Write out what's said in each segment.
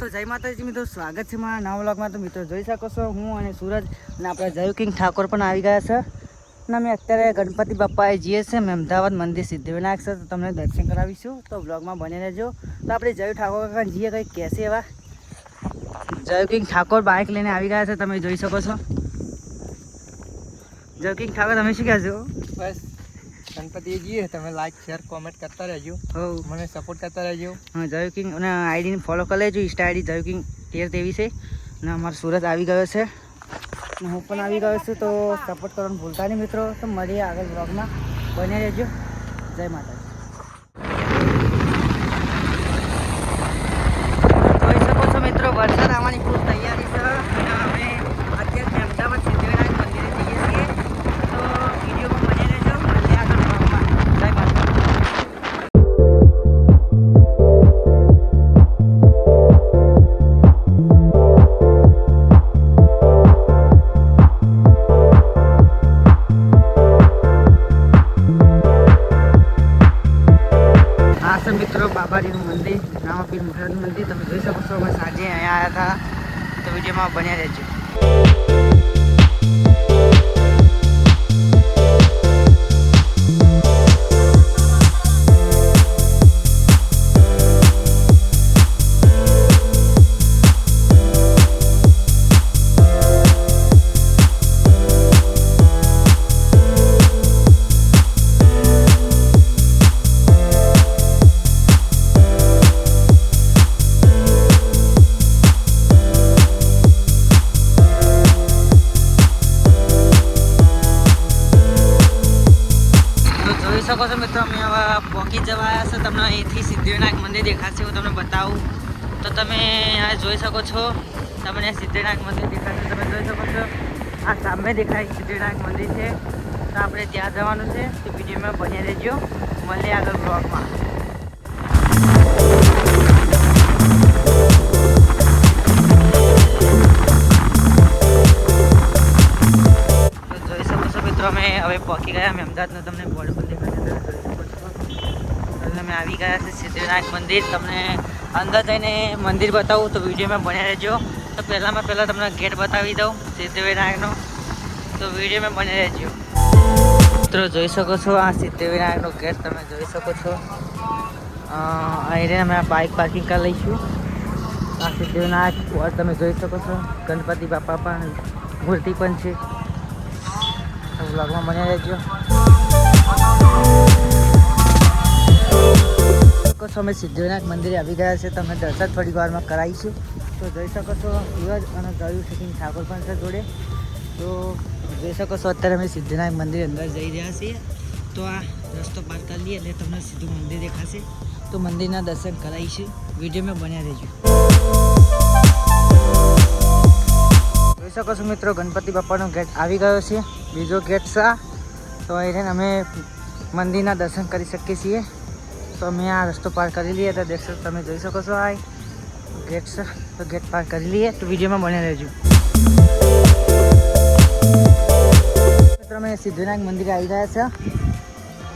તો જય માતાજી મિત્રો, સ્વાગત છે મારા નવા વ્લોગમાં. તો મિત્રો જોઈ શકો છો, હું અને સુરજ અને આપણા જયુ કિંગ ઠાકોર પણ આવી ગયા છે. અને અમે અત્યારે ગણપતિ બાપાએ જઈએ છીએ, અમે અમદાવાદ મંદિર સિદ્ધિવિનાયક છે, તો તમને દર્શન કરાવીશું. તો વ્લોગમાં બની રહેજો. તો આપણે જયુ ઠાકોર કાકા જઈએ કંઈક કહેશે એવા. જયુ કિંગ ઠાકોર બાઇક લઈને આવી ગયા છે, તમે જોઈ શકો છો. જયુ કિંગ ઠાકોર, તમે શું કહેશો? બસ. ગણપતિએ જઈએ તમે લાઈક શેર કોમેન્ટ કરતા રહેજો. હો મને સપોર્ટ કરતા રહેજો. હા જયુ કિંગ. અને આઈડીને ફોલો કરી લેજો ઇન્સ્ટા આઈડી જયુ કિંગ તેર તેવી છે. અને અમારો સુરત આવી ગયો છે. હું પણ આવી ગયો છું તો સપોર્ટ કરવાનું ભૂલતા નહીં મિત્રો. તો મળીએ આગળ બ્લોગમાં બને રહેજો. જય માતાજી. મિત્રો મંદિર રામાપીર મહારાજનું મંદિર, તમે જોઈ શકો છો સાંજે અહીંયા આવ્યા હતા. તો વિડીયોમાં બન્યા રહેજો. આવ્યા છો તમને અહીંથી સિદ્ધિવિનાયક મંદિર દેખાશે, હું તમને બતાવું. તો તમે આ જોઈ શકો છો. તમને સિદ્ધિવિનાયક મંદિર દેખાશે, તમે જોઈ શકો છો. આ સામે દેખાય સિદ્ધિવિનાયક મંદિર છે. તો આપણે ત્યાં જવાનું છે. તો વિડીયોમાં બની રહેજો. મળીએ આગળ બ્લોગમાં તો જોઈ શકો છો અમે હવે પહોંચી ગયા. અમે અમદાવાદનું તમને બોર્ડ પર દેખાશે અમે આવી ગયા છે સિદ્ધિવિનાયક મંદિર. તમને અંદર જઈને મંદિર બતાવું તો વિડીયોમાં બન્યા રહેજો. તો પહેલાંમાં પહેલાં તમને ગેટ બતાવી દઉં, સિદ્ધિવિનાયકનો. તો વિડીયોમાં બન્યા રહેજો. મિત્રો, જોઈ શકો છો આ સિદ્ધિવિનાયકનો ગેટ, તમે જોઈ શકો છો. અહીં અમે આ બાઇક પાર્કિંગ કરી લઈશું. આ સિદ્ધિવિનાયક બોર્ડ તમે જોઈ શકો છો. ગણપતિ બાપા પણ મૂર્તિ પણ છે. તો વ્લોગમાં બન્યા રહેજો. છો અમે સિદ્ધિવિનાયક મંદિરે આવી ગયા છે. તમે દર્શન થોડી વારમાં કરાવીશું. તો જઈ શકો છો સૂરજ અને ગયું સિંહ ઠાકોર પણ છે જોડે. તો જોઈ શકો છો અત્યારે અમે સિદ્ધિવિનાયક મંદિર અંદર જઈ રહ્યા છીએ. તો આ રસ્તો પાર કરી લઈએ એટલે તમને સીધું મંદિર દેખાશે. તો મંદિરના દર્શન કરાવીશું. વિડીયોમાં બન્યા રહેજો. જોઈ શકો છો મિત્રો, ગણપતિ બાપાનો ગેટ આવી ગયો છે. બીજો ગેટ છે તો અહીં અમે મંદિરના દર્શન કરી શકીએ છીએ. તો અમે આ રસ્તો પાર કરી લઈએ તો દેખશો તમે જોઈ શકો છો આ ગેટ છે. તો ગેટ પાર કરી લઈએ તો વિડીયોમાં બને રહેજો. મિત્રો, અમે સિદ્ધિવિનાયક મંદિરે આવી ગયા છે.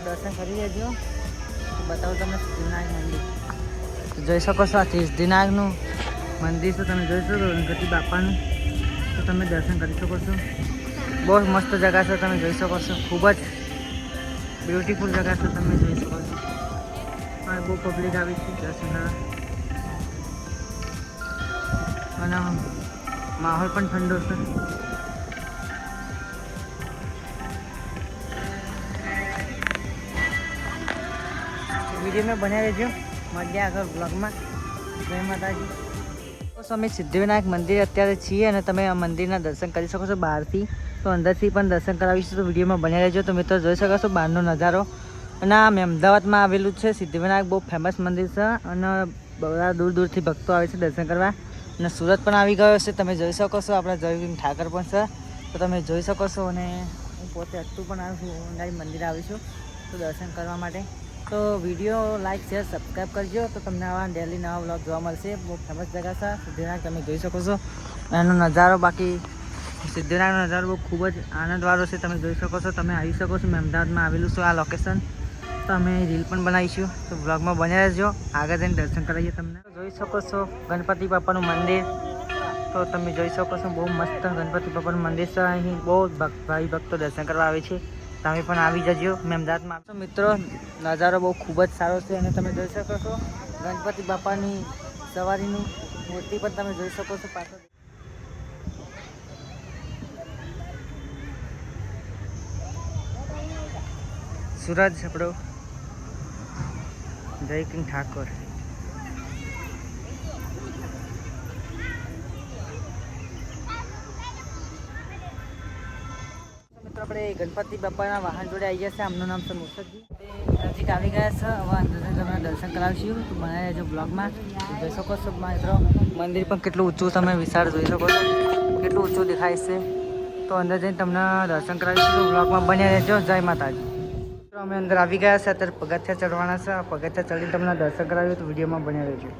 દર્શન કરી લેજો. બતાવો તમે સિદ્ધિવિનાયક મંદિર. જોઈ શકો છો આ સિદ્ધિવિનાયકનું મંદિર છે. તમે જોઈ શકો ગણપતિ બાપાનું. તો તમે દર્શન કરી શકો છો. બહુ મસ્ત જગા છે. તમે જોઈ શકો છો. ખૂબ જ બ્યુટીફુલ જગા છે. તમે જોઈ શકો છો. અને બહુ પબ્લિક આવી છે દર્શન અને માહોલ પણ ઠંડો છે. વિડીયોમાં બન્યા રહેજો મળ્યા આગળ બ્લોગમાં જય માતાજી. તો અમે સિદ્ધિવિનાયક મંદિર અત્યારે છીએ અને તમે આ મંદિરના દર્શન કરી શકો છો બહારથી. તો અંદરથી પણ દર્શન કરાવીશું. તો વિડીયોમાં બન્યા રહેજો તો મિત્રો જોઈ શકો છો બહારનો નજારો. અને આ મેં અમદાવાદમાં આવેલું છે. સિદ્ધિવિનાયક બહુ ફેમસ મંદિર છે અને બધા દૂર દૂરથી ભક્તો આવે છે દર્શન કરવા. અને સુરત પણ આવી ગયો છે. તમે જોઈ શકો છો, આપણા જયવીન ઠાકર પણ છે. તો તમે જોઈ શકો છો અને હું પોતે અત્તું પણ આવું છું ઓનલાઈન મંદિર આવી છું, તો દર્શન કરવા માટે. તો વીડિયો લાઈક શેર સબસ્ક્રાઈબ કરજો. તો તમને આવા ડેલી નવા બ્લોગ જોવા મળશે. બહુ ફેમસ જગ્યા છે. સિદ્ધિવિનાયક તમે જોઈ શકો છો. એનો નજારો બાકી સિદ્ધિવિનાયકનો નજારો બહુ ખૂબ જ આનંદવાળો છે. તમે જોઈ શકો છો, તમે આવી શકો છો. મેં અમદાવાદમાં આવેલું છું આ લોકેશન તો અમે રીલ પણ બનાવીશું. તો બ્લોગમાં બન્યા રહેજો. આગળ જઈને દર્શન કરાવીએ તમને. જોઈ શકો છો ગણપતિ બાપાનું મંદિર. તો તમે જોઈ શકો છો બહુ મસ્ત ગણપતિ બાપાનું મંદિર છે. અહીં બહુ ભાઈ ભક્તો દર્શન કરવા આવે છે. તમે પણ આવી જજો. મેં અમદાવાદમાં તો મિત્રો, નજારો બહુ ખૂબ જ સારો છે અને તમે જોઈ શકો છો ગણપતિ બાપાની સવારીનું મૂર્તિ પણ તમે જોઈ શકો છો પાછળ. સુરજ આપણો જય કિંગ ઠાકોર આપણે ગણપતિ બાપાના વાહન જોડે આવી ગયા છે. આમનું નામ છે મુસદજી નજીક આવી ગયા છે. હવે અંદર તમને દર્શન કરાવશું. તો બનાવી રહેજો બ્લોગમાં જોઈ શકો છો. મિત્રો, મંદિર પણ કેટલું ઊંચું તમે વિશાળ જોઈ શકો છો. કેટલું ઊંચું દેખાય છે. તો અંદર જઈને તમને દર્શન કરાવીશું. બ્લોગમાં બન્યા રહેજો. જય માતાજી. અમે અંદર આવી ગયા છે, અત્યારે પગથિયા ચડવાના છે. આ પગથિયા ચડીને તમને દર્શન કરાવ્યું તો વિડીયોમાં બન્યા રહેજો.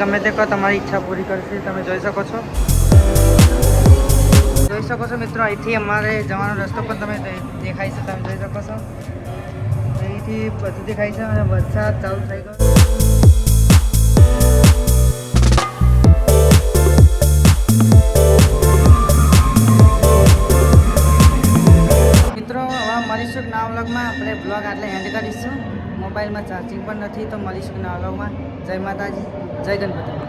ગમે તે કહો તમારી ઈચ્છા પૂરી કરશે, તમે જોઈ શકો છો. જોઈ શકો છો મિત્રો, અહીંથી અમારે જવાનો રસ્તો પણ તમે દેખાય છે, તમે જોઈ શકો છો. અહીંથી બધું દેખાય છે અને વરસાદ ચાલુ થઈ ગયો. મળીશું નવા વ્લોગમાં. આપણે બ્લોગ આટલે એન્ડ કરીશું. મોબાઈલમાં ચાર્જિંગ પણ નથી, તો મળીશું નવા વ્લોગમાં. જય માતાજી. જય ગણપતિ.